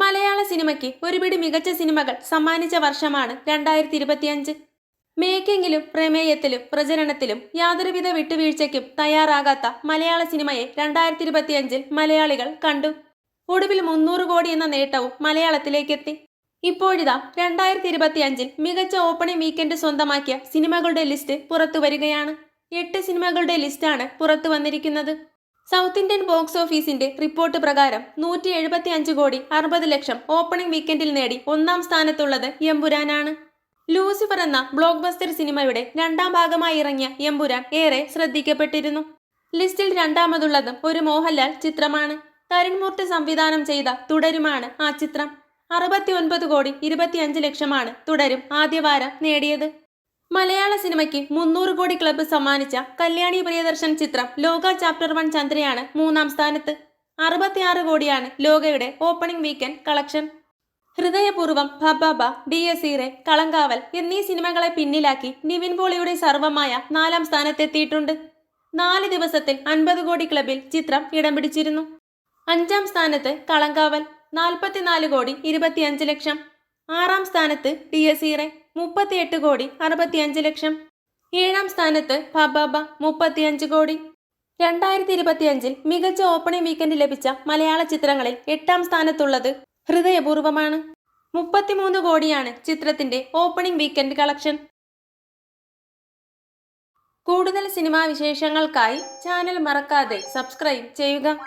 മലയാള സിനിമയ്ക്ക് ഒരുപിടി മികച്ച സിനിമകൾ സമ്മാനിച്ച വർഷമാണ് രണ്ടായിരത്തി ഇരുപത്തിയഞ്ച് മേക്കിങ്ങിലും പ്രമേയത്തിലും പ്രചരണത്തിലും യാതൊരുവിധ വിട്ടുവീഴ്ചയ്ക്കും തയ്യാറാകാത്ത മലയാള സിനിമയെ രണ്ടായിരത്തി ഇരുപത്തിയഞ്ചിൽ മലയാളികൾ കണ്ടു. ഒടുവിൽ മുന്നൂറ് കോടി എന്ന നേട്ടവും മലയാളത്തിലേക്കെത്തി. ഇപ്പോഴിതാ രണ്ടായിരത്തി ഇരുപത്തിയഞ്ചിൽ മികച്ച ഓപ്പണിംഗ് വീക്കെൻഡ് സ്വന്തമാക്കിയ സിനിമകളുടെ ലിസ്റ്റ് പുറത്തു വരികയാണ് എട്ട് സിനിമകളുടെ ലിസ്റ്റാണ് പുറത്തു വന്നിരിക്കുന്നത് സൗത്ത് ഇന്ത്യൻ ബോക്സ് ഓഫീസിന്റെ റിപ്പോർട്ട് പ്രകാരം നൂറ്റി എഴുപത്തി അഞ്ച് കോടി അറുപത് ലക്ഷം ഓപ്പണിംഗ് വീക്കെൻഡിൽ നേടി ഒന്നാം സ്ഥാനത്തുള്ളത് എമ്പുരാനാണ്. ലൂസിഫർ എന്ന ബ്ലോക്ക് ബസ്റ്റർ സിനിമയുടെ രണ്ടാം ഭാഗമായി ഇറങ്ങിയ എമ്പുരാൻ ഏറെ ശ്രദ്ധിക്കപ്പെട്ടിരുന്നു. ലിസ്റ്റിൽ രണ്ടാമതുള്ളതും ഒരു മോഹൻലാൽ ചിത്രമാണ്. തരുൺമൂർത്തി സംവിധാനം ചെയ്ത തുടരുമാണ് ആ ചിത്രം. അറുപത്തി ഒൻപത് കോടി ഇരുപത്തിയഞ്ച് ലക്ഷമാണ് തുടരും ആദ്യവാരം നേടിയത്. മലയാള സിനിമയ്ക്ക് മുന്നൂറ് കോടി ക്ലബ്ബ് സമ്മാനിച്ച കല്യാണി പ്രിയദർശൻ ചിത്രം ലോക ചാപ്റ്റർ വൺ ചന്ദ്രയാണ് മൂന്നാം സ്ഥാനത്ത്. അറുപത്തിയാറ് കോടിയാണ് ലോകയുടെ ഓപ്പണിംഗ് വീക്കെൻഡ് കളക്ഷൻ ഹൃദയപൂർവം ഭബാബ ഡി എസ് ഇറെ കളങ്കാവൽ എന്നീ സിനിമകളെ പിന്നിലാക്കി നിവിൻ പോളിയുടെ സർവമായ നാലാം സ്ഥാനത്തെത്തിയിട്ടുണ്ട്. നാല് ദിവസത്തിൽ അൻപത് കോടി ക്ലബിൽ ചിത്രം ഇടം പിടിച്ചിരുന്നു. അഞ്ചാം സ്ഥാനത്ത് കളങ്കാവൽ നാൽപ്പത്തിനാല് കോടി ഇരുപത്തിയഞ്ച് ലക്ഷം. ആറാം സ്ഥാനത്ത് ഡി എസ് ഇറെ മുപ്പത്തിയെട്ട് കോടി അറുപത്തിയഞ്ച് ലക്ഷം. ഏഴാം സ്ഥാനത്ത് ഭബാബ മുപ്പത്തിയഞ്ച് കോടി. രണ്ടായിരത്തി ഇരുപത്തിയഞ്ചിൽ മികച്ച ഓപ്പണിംഗ് വീക്കെൻഡ് ലഭിച്ച മലയാള ചിത്രങ്ങളിൽ എട്ടാം സ്ഥാനത്തുള്ളത് ഹൃദയപൂർവമാണ്. മുപ്പത്തിമൂന്ന് കോടിയാണ് ചിത്രത്തിന്റെ ഓപ്പണിംഗ് വീക്കെൻഡ് കളക്ഷൻ. കൂടുതൽ സിനിമാ വിശേഷങ്ങൾക്കായി ചാനൽ മറക്കാതെ സബ്സ്ക്രൈബ് ചെയ്യുക.